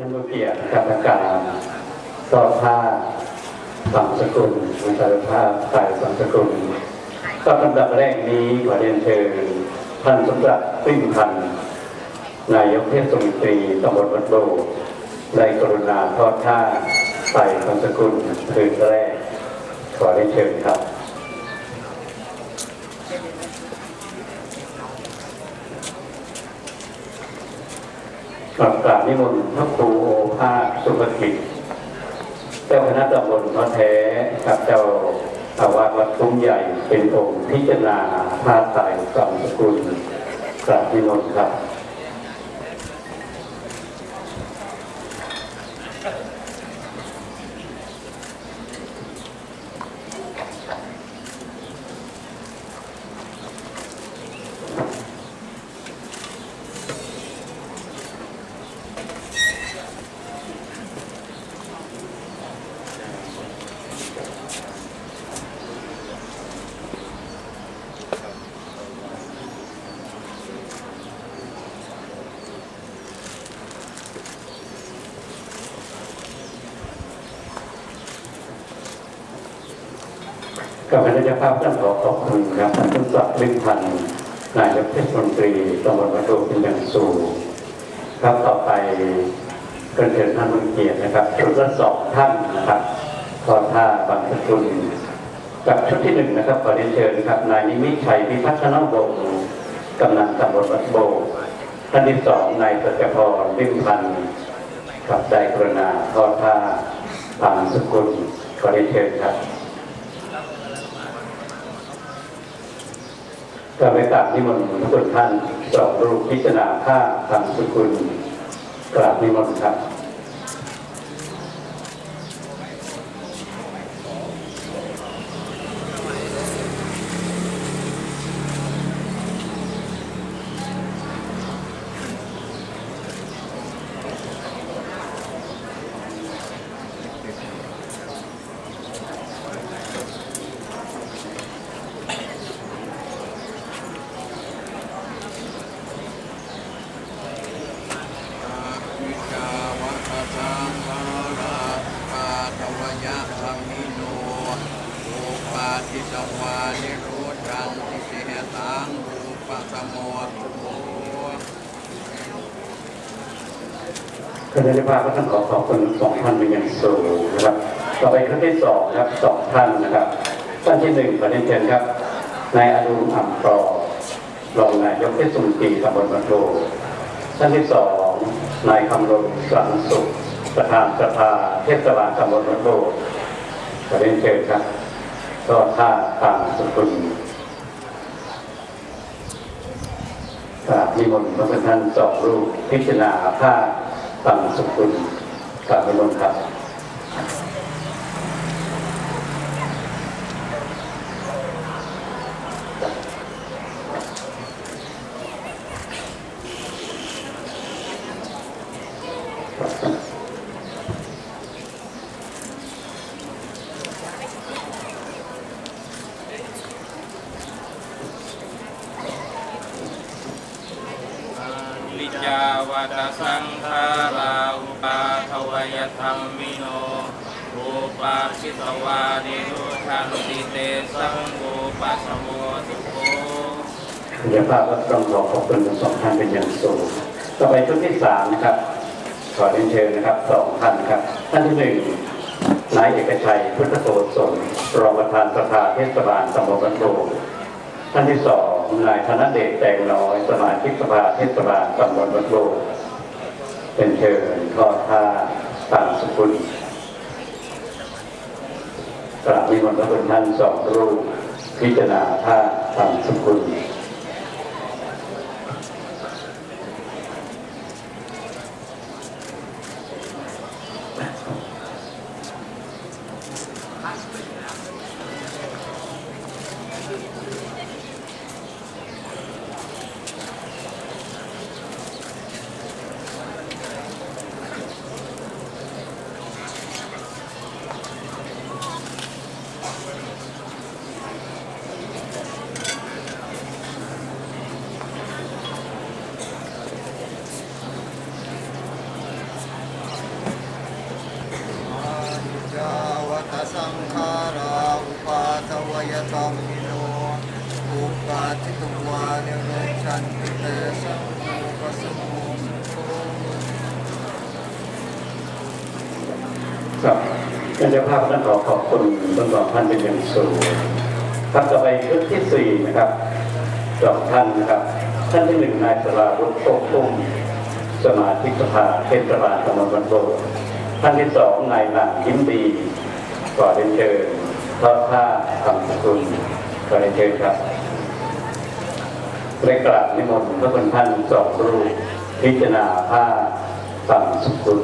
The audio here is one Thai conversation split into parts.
ท่านผู้เกียรติกับอาการต่อผ้าสังสกุลวิชาภาพสายสังสกุลก็ลำดับแรกนี้ขอเรียนเชิญท่านสมศักดิ์ปิ้งพันธ์นายกเทศมนตรีตำบลวัดโบได้กรุณาทอดผ้าใส่สังสกุลคืนแรก ขอเรียนเชิญครับ กราบกราบนิมนต์พระครูโอภาสสุภกิจ เจ้าคณะตำบลพระแท้กับเจ้าอาวาสวัดทุ่งใหญ่เป็นองค์พิจารณาพาสายสัมสกุลกราบนิมนต์ครับ กับคณะเจ้าภาพท่านขอขอบคุณครับท่านทุศักดิ์ลิมพันธ์นายกเทศมนตรีตำบลวัดโดเป็นอย่างสูงครับต่อไปก็เชิญท่านมุเกียรตินะครับชุดละสองท่านนะครับทอท่าบางสกุลกับชุดที่หนึ่งนะครับขอเรียนเชิญครับนายนิมิตชัยพิพัฒนวงศ์กำนันตำบลวัดโบท่านที่สองนายสัจพรลิ้มพันธ์กับได้กรณาทอท่าบางสกุลขอเรียนเชิญครับ กาไปกราบนิมนต์ทุกท่านสอบรูปพิจารณาภาทางสกุณกราบนิมนต์ครับ วิกาวัตสังฆาราปาทวยะสัมมิโนโอ ปาทิตวานิโรจันติเสตังรูปะสมโมตุโภคณะเจ้าภาก็ต้องขอขอบคุณสองท่านเป็นอย่างสูงนะครับ ต่อไปท่านที่สองครับสองท่านนะครับ ท่านที่หนึ่งขอเรียนเชิญครับ นายอรุณอ่ำปรอรองนายกเทศมนตรีตำบลบันโดท่านที่สองนายคำรณสังสุข ประธานสภาเทศบาลตำบลบันโดขอเรียนเชิญครับ ก็ถ้าตามสกุลกราบนิมนต์พระท่านสองรูปพิจารณาผ้าตามสกุลกราบนิมนต์ครับ วิจาวตสังขาราอุปาทวยธรรมิโนอุปาชิตวานิโรชันติเตสังโฆปัสสโมสุโขเดี๋ยวภาพก็ต้องขอขอบคุณทั้งสองท่านเป็นอย่างสูง ต่อไปชุดที่สามนะครับ ขอเรียนเชิญนะครับสองท่านครับ ท่านที่หนึ่งนายเอกชัยพุทธโสสนรองประธานสภาเทศบาลตำบลบันโด ท่านที่สองนายธนเดชแตงน้อยสมาชิกสภาเทศบาลตำบลบันโดเป็นเชิญทอดท่าตามสกุลกราบมีมนต์พระคุณท่านสองรูปพิจารณาท่าตามสกุล ครับท่านเจ้าภาพท่านขอขอบคุณทั้งสองท่านเป็นอย่างสูงครับต่อไปชุดที่สี่นะครับสองท่านนะครับ ท่านที่หนึ่งนายสรารุปโคกพุ่มสมาชิกสภาเทศบาลตำบลบันโบกท่านที่สองนายหลังยิ้มดีก่อเรียนเชิญทอดผ้าคำสกุลก่อเรียนเชิญครับเรียกกราบนิมนต์พระคุณท่านสองรูปพิจารณาผ้าคำสกุล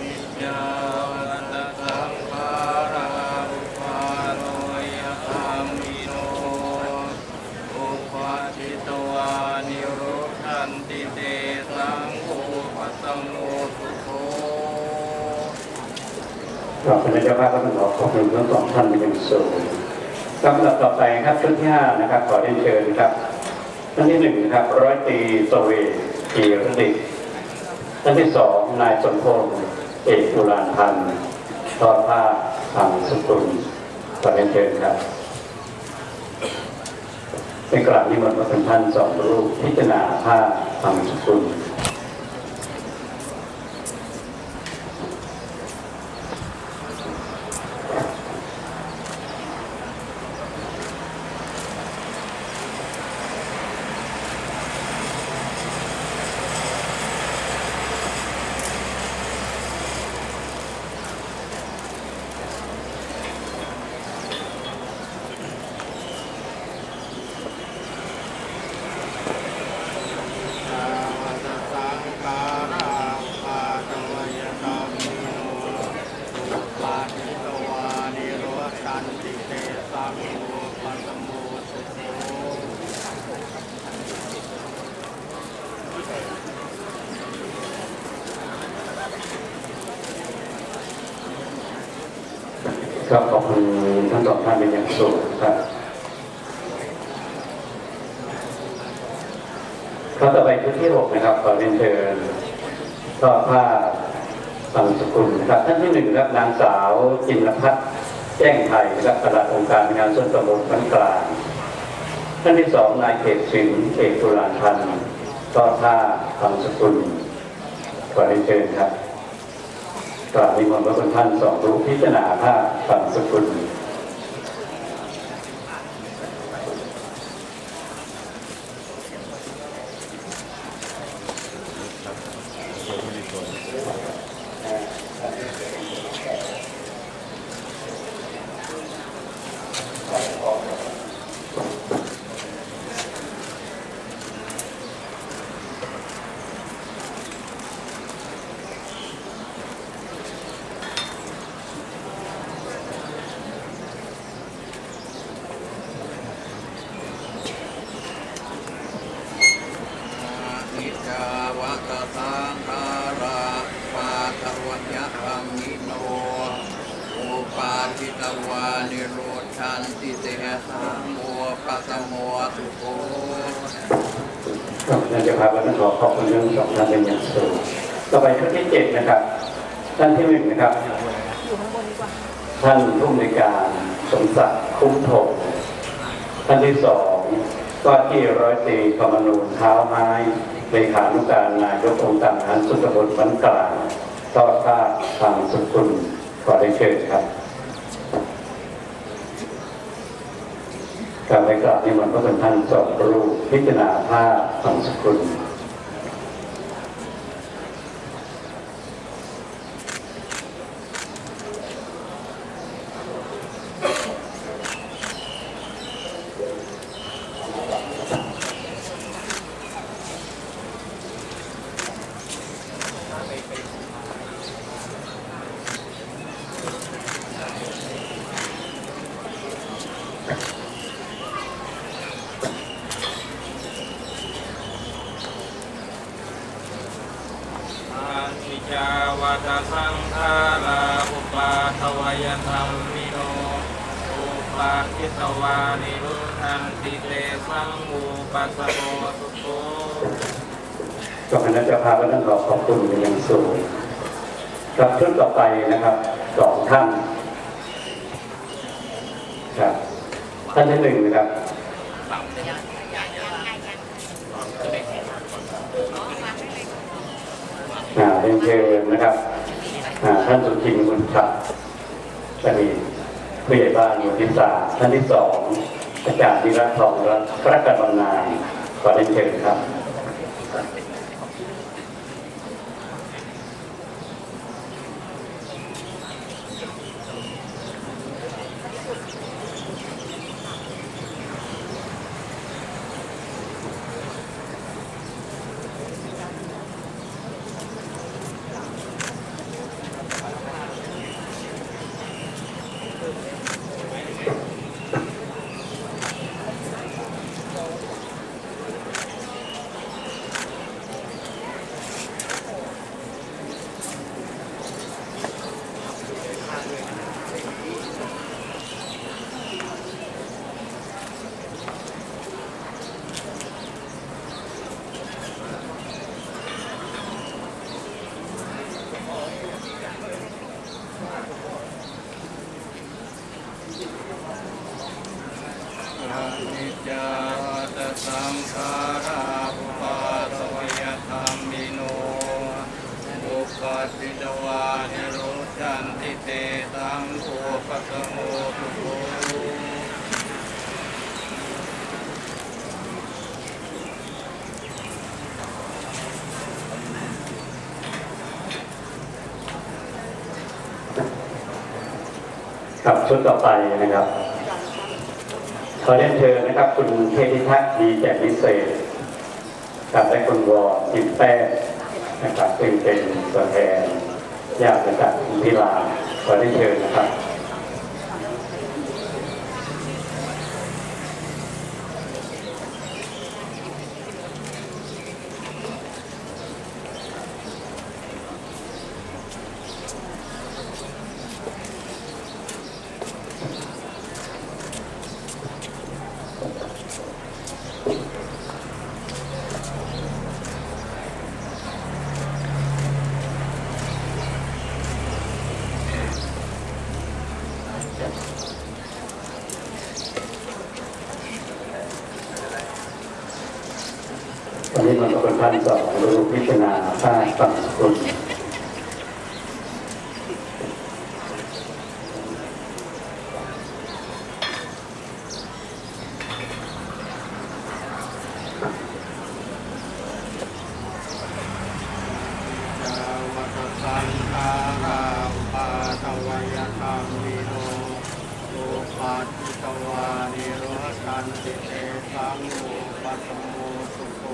นิจจาวัตสังขาราอุปาโรยธรรมิโนอุปาทิตวานิโรธันติเตสังโฆปัสสมโมสุโธ ครับคณะเจ้า ภาพก็ต้องขอขอบคุณทั้งสองท่านเป็นอย่างสูงลำดับต่อไปครับชุดที่ห้านะครับ ขอเรียนเชิญครับท่านที่หนึ่งนะครับร้อยตรีสเวทกีรดิท่านที่สองนายสมพงษ์เอกอุรานพันธ์ทอดผ้าทางสกุลขอเรียนเชิญครับเป็นกราบนิมนต์พระคุณท่านสองรูปพิจารณาผ้าทางสุกุล วัตสังขาราปาตวยธรรมิโนสุปาทิตวานิโรธันติเตสังโฆปัสสมโมสุโธ ก็ขอบคุณทั้งสองท่านเป็นอย่างสูงครับข้อต่อไปชุดที่หกนะครับขอเรียนเชิญก็ผ้าสังสกุลครับท่านที่หนึ่งครับนางสาวจินรพัฒน์แจ้งไทยนะครับประหลัดองค์การงานส่วนตำบลพันกลางท่านที่สองนายเขตสินเอกตุลาพันธ์ก็ผ้าสังสกุลขอเรียนเชิญครับ กราบนิมนต์พระคุณท่านสองรูปพิจารณาภาพสังสกุล นิจจาวัตสังขาราปาตวัยธรรมิโนอุปาทิตวานิโรธันติเตสังโฆปัสสโมสุโธ ครับท่านเจ้าภาพก็ต้องขอขอบคุณทั้งสองท่านเป็นอย่างสูงต่อไปชุดที่เจ็ดนะครับ ท่านที่หนึ่งนะครับ ท่านผู้อำนวยการสมศักดิ์คุ้มทงท่านที่สองก็ที่ร้อยตรีกมนูนเท้าไม้เลขานุการนายกองค์การทหารสุนทรบนบันกลางทอดผ้าทางสกุลขอได้เชิญครับการไปกราบนิมนต์พระคุณท่านสองรูปพิจารณาผ้าทางสกุลาทิตวานิรุทันติเตสังมูปัสสโมสุโตก็คณะเจ้าภาพก็ต้องขอขอบคุณเป็นอย่างสูงครับชุดต่อไปนะครับสองท่านครับท่านที่หนึ่งนะครับอ่าเรียนเชิญนะครับอ่าท่านสุทินบุญขับจะมี ผู้ใหญ่บ้านหมู่ที่สามท่านที่สองอาจารย์วิรัตทองรัตน์พระการบำนาญขอเรียนเชิญครับ ปาทวยธรรมิโนอุปัฏฐิตวานิโรจันติเตตังโอปัสสโมตุโตครับชุดต่อไปนะครับ ขอเรียนเชิญนะครับ คุณเทพิทักษ์ดีแจ่มวิเศษกับและคุณวอจิมแป้งนะครับซึ่งเป็นตัวแทนญาติจากคุณพิลาขอเรียนเชิญนะครับ วันนี้มันเป็นท่านสองรู้พิจารณาสร้างสังคุณจาวัตสังขาราอุปาทวยธรรมิโนอุปัฏฐิตวานิโรจันติเตสังโอปัสสโมสุโต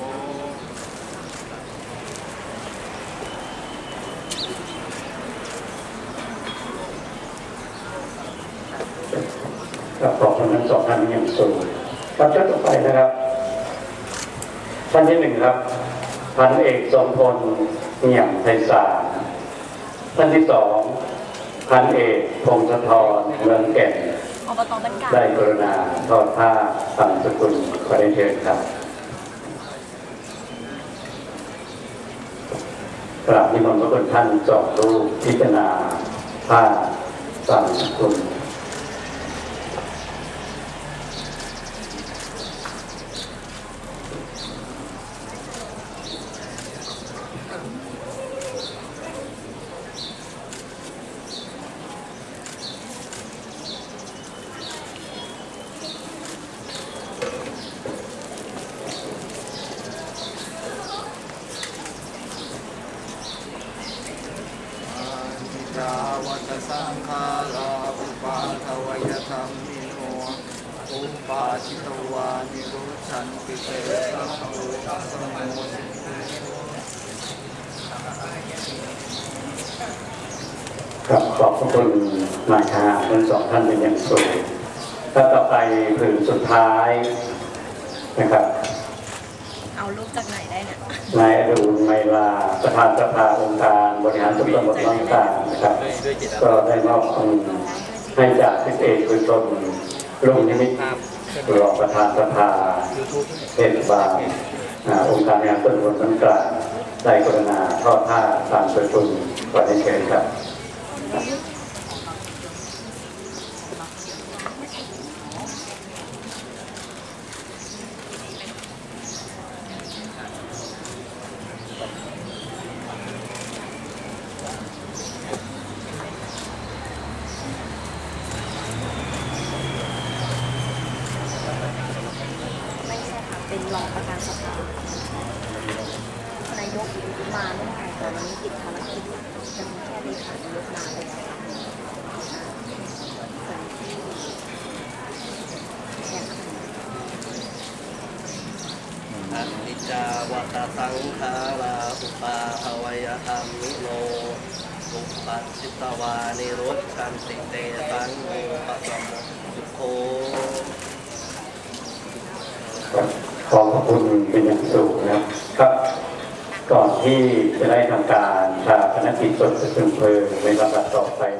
กับขอบคุณทั้งสองท่านอย่างสูงครับชุดต่อไปนะครับท่านที่หนึ่งครับพันเอกสมพลเงี่ยมไพศาลท่านที่สองพันเอกพงศธรเมืองแก่นอบตบ้านกาดได้กรุณาทอดผ้าฟังสกุลขอได้เชิญครับกราบนิมนต์พระคุณท่านจอบรูปพิจารณาผ้าฟังสกุล จาวัตสังขาราอุปาทวยธรรมิโนอุปาทิตวานิโรชันติเตสังโฆปัสสโมสุโต ครับขอบ พระคุณมาชาทั้งสองท่านเป็นอย่างสูงถ้าต่อไปผืนสุดท้ายนะครับ เอารูปจากไหนได้เนี่ยนายอดุลไมลาประธานสภาองค์การบริหารส่วนตำบลบางต่างนะครับ ก็ได้มอบทุนให้จากพิเศษคุยชนรุ่งนิมิตรองประธานสภาเทศบาลอ่าองค์การบริหารส่วนตำบลบางต่างได้กรุณาทอดผ้าตามประชุมขอได้เชิญครับ ไม่ใช่ค่ะ เป็นรองประธานสภานายกมาไม่ได้ค่ะวันนี้ติดภารกิจจะมีแค่เลขานายกมาเลยค่ะส่วนที่แข่งขัน อันนิ จาวตสังขาราอุปาทวยธรรมิโนอุปัชิตวานิรธชันติเตสังโมปะสมสุโคขอบพระคุณเป็นอย่างสูงนะครับก่อนที่จะได้ทำการชาปนกิจศพประชุมเพลิงในลำดับต่อไปนะ